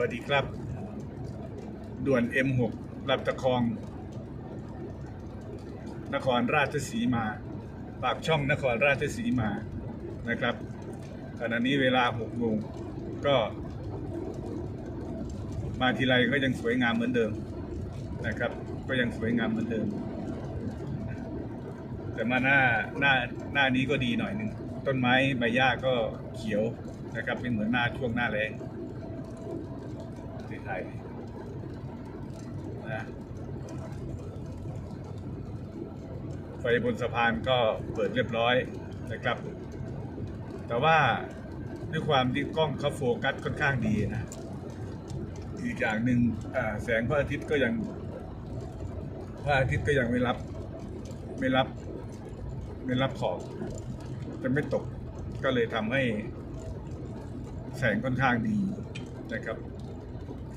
วัสดีครับ ด่วน M6 ลำตะคอง นครราชสีมา ปากช่องนครราชสีมานะครับขณะนี้เวลา6โมงก็ มาทีไรก็ยังสวยงามเหมือนเดิมนะครับ ก็ยังสวยงามเหมือนเดิม แต่มาหน้าหน้าหน้านี้ก็ดีหน่อยหนึ่งต้นไม้ใบหญ้าก็เขียวนะครับไม่เหมือนหน้าช่วงหน้าแรง ไทยนะไฟบนสะพานก็เปิดเรียบร้อยนะครับ แต่ว่าด้วยความที่กล้องเขาโฟกัสค่อนข้างดีนะ อีกอย่างหนึ่งแสงพระอาทิตย์ก็ยังพระอาทิตย์ก็ยังไม่รับ ไม่รับ ไม่รับขอบจะไม่ตกก็เลยทำให้แสงค่อนข้างดีนะครับ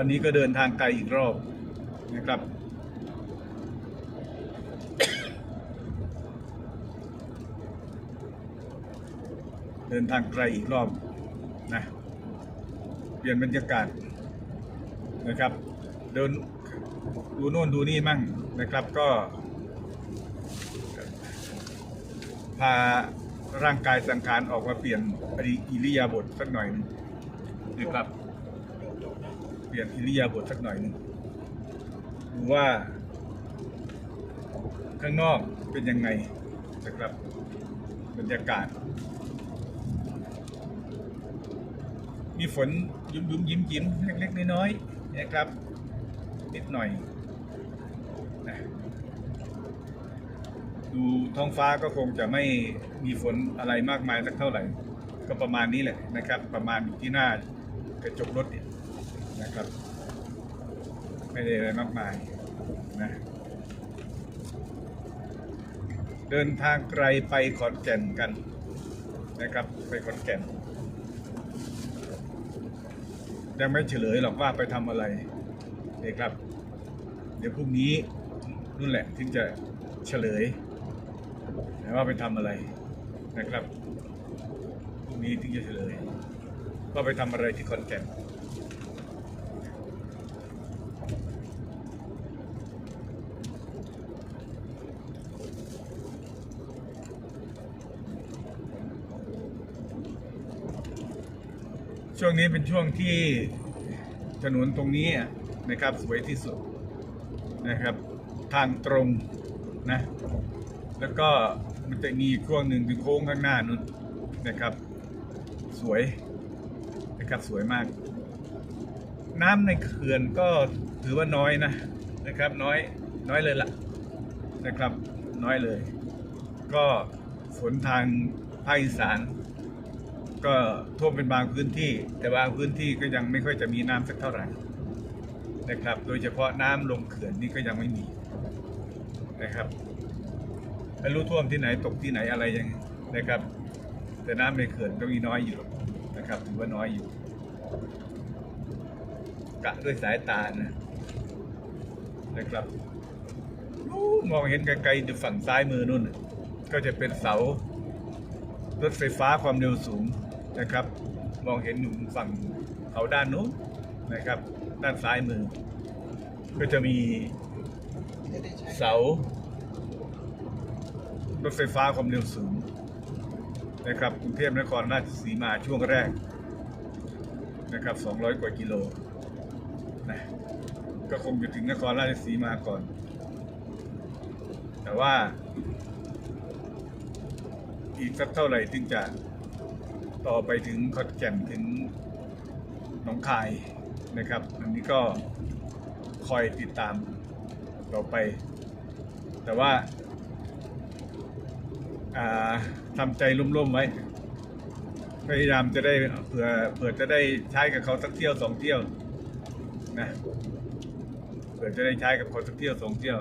วันนี้ก็เดินทางไกลอีกรอบนะครับ เดินทางไกลอีกรอบนะเปลี่ยนบรรยากาศนะครับ เดินดูโน่นดูนี่มั่งนะครับก็พาร่างกายสังขารออกมาเปลี่ยนอิริยาบถสักหน่อยนะครับ ลี่ยนอิริยาบถสักหน่อยหนึ่งดูว่า ข้างนอกเป็นยังไงนะครับบรรยากาศ มีฝนยุมยุมยิ้มยิ้มเล็กๆน้อยๆนะครับ นิดหน่อยนะดูท้องฟ้าก็คงจะไม่มีฝนอะไรมากมายสักเท่าไหร่ ก็ประมาณนี้แหละนะครับ ประมาณอยู่ที่หน้ากระจกรถเนี่ย นะครับ ไม่ได้อะไรมากมายนะเดินทางไกลไปขอนแก่นกันนะครับ ไปขอนแก่น ยังไม่เฉลยหรอกว่าไปทำอะไรนะครับ เดี๋ยวพรุ่งนี้นู่นแหละถึงจะเฉลยว่าไปทำอะไรนะครับพรุ่งนี้ถึงจะเฉลยว่าไปทำอะไรที่ขอนแก่น ช่วงนี้เป็นช่วงที่ถนนตรงนี้นะครับสวยที่สุดนะครับ ทางตรงนะ แล้วก็มันจะมีช่วงหนึ่งเป็นโค้งข้างหน้านู้นนะครับ สวยนะครับสวยมาก น้ำในเขื่อนก็ถือว่าน้อยนะนะครับน้อยน้อยเลยล่ะนะครับน้อยเลย ก็ฝนทางภาคอีสาน ก็ท่วมเป็นบางพื้นที่ แต่บางพื้นที่ก็ยังไม่ค่อยจะมีน้ำสักเท่าไหร่นะครับ โดยเฉพาะน้ำลงเขื่อนนี่ก็ยังไม่มีนะครับไม่รู้ท่วมที่ไหนตกที่ไหนอะไรยังนะครับ แต่น้ำในเขื่อนก็มีน้อยอยู่นะครับถือว่าน้อยอยู่กะด้วยสายตานะนะครับนู่นมองเห็นไกลๆอยู่ฝั่งซ้ายมือนู่น ก็จะเป็นเสารถไฟฟ้าความเร็วสูง นะครับ มองเห็นอยู่ฝั่งเขาด้านนู้นนะครับ ด้านซ้ายมือ ก็จะมีเสารถไฟฟ้าความเร็วสูงนะครับกรุงเทพนครราชสีมาช่วงแรกนะครับ 200 กว่ากิโลนะก็คงจะถึงนครราชสีมาก่อน แต่ว่า อีกสักเท่าไหร่ถึงจะ ต่อไปถึงขอนแก่นถึงหนองคายนะครับ อันนี้ก็คอยติดตามต่อไป แต่ว่าทำใจร่มๆไว้ พยายามจะได้เผื่อเผื่อจะได้ใช้กับเขาสักเที่ยวสองเที่ยวนะเผื่อจะได้ใช้กับคนสักเที่ยวสองเที่ยว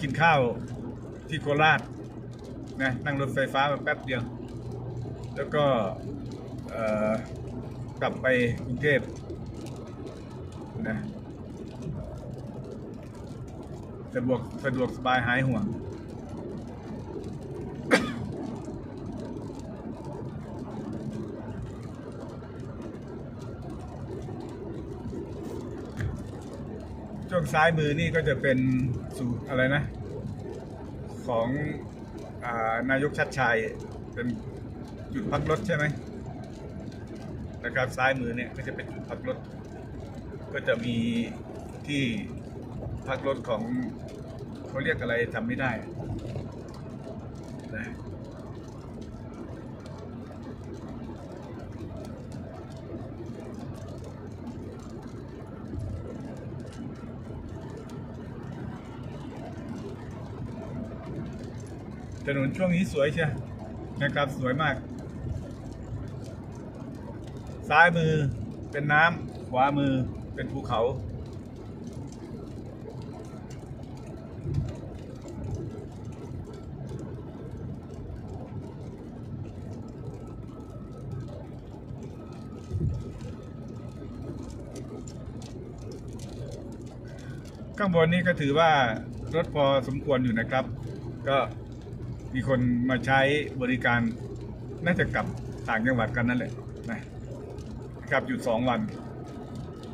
กินข้าวที่โคราชนะนั่งรถไฟฟ้ามาแป๊บเดียว แล้วก็เอ่อกลับไปกรุงเทพนะสะดวกสะดวกสบายหายห่วง ช่วงซ้ายมือนี่ก็จะเป็นสูตรอะไรนะ ของอานายกชัดชัยเป็นจุดพักรถใช่ไหมนะครับซ้ายมือเนี่ยก็จะเป็นจุดพักรถ ก็จะมีที่พักรถของเขาเรียกอะไรทำไม่ได้นะ ถนนช่วงนี้สวยใช่นะครับสวยมาก ซ้ายมือเป็นน้ำขวามือเป็นภูเขา ข้างบนนี้ก็ถือว่ารถพอสมควรอยู่นะครับ ก็ มีคนมาใช้บริการน่าจะกลับต่างจังหวัดกันนั่นแหละนะกลับอยู่สองวัน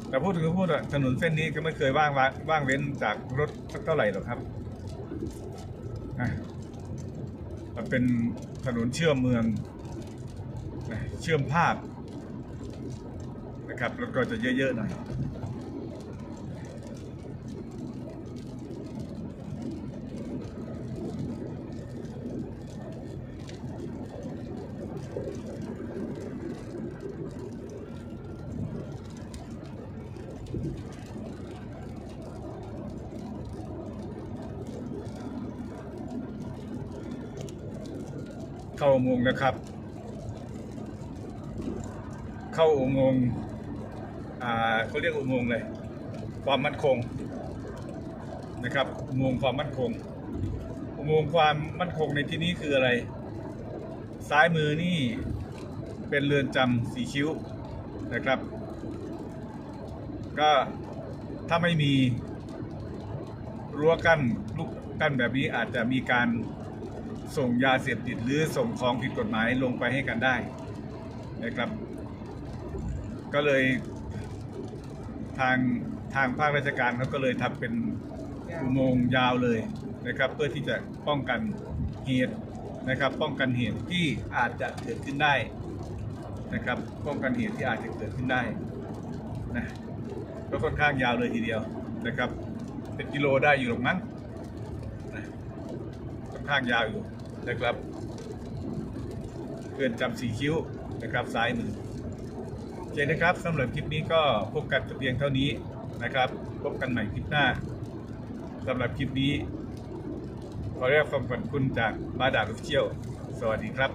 แต่พูดถึงพูดถนนเส้นนี้ก็ไม่เคยว่างว่างเว้นจากรถสักเท่าไหร่หรอกครับนะมันเป็นถนนเชื่อมเมืองนะเชื่อมภาคนะครับแล้วก็จะเยอะๆหน่อย เข้าอุโมงค์นะครับ เข้าอุโมงค์อ่าเขาเรียกอุโมงค์เลย ความมั่นคงนะครับ อุโมงค์ความมั่นคง อุโมงค์ความมั่นคงในที่นี้คืออะไร ซ้ายมือนี่เป็นเรือนจำสีคิ้วนะครับ ก็ถ้าไม่มีรั้วกั้นลูกกั้นแบบนี้อาจจะมีการ ส่งยาเสพติดหรือส่งของผิดกฎหมายลงไปให้กันได้นะครับ ก็เลยทางทางภาคราชการเขาก็เลยทำเป็นอุโมงค์ยาวเลยนะครับ เพื่อที่จะป้องกันเหตุนะครับ ป้องกันเหตุที่อาจจะเกิดขึ้นได้นะครับ ป้องกันเหตุที่อาจจะเกิดขึ้นได้นะก็ค่อนข้างยาวเลยทีเดียวนะครับ เป็นกิโลได้อยู่หรอกมั้งค่อนข้างยาวอยู่ นะครับเกินจำสีคิ้วนะครับซ้ายมือโอเคนะครับสำหรับคลิปนี้ก็พบกันต่เพียงเท่านี้นะครับ พบกันใหม่คลิปหน้าสำหรับคลิปนี้ ขอเรียกความขอบคุณจากมาดาลุเชียว สวัสดีครับ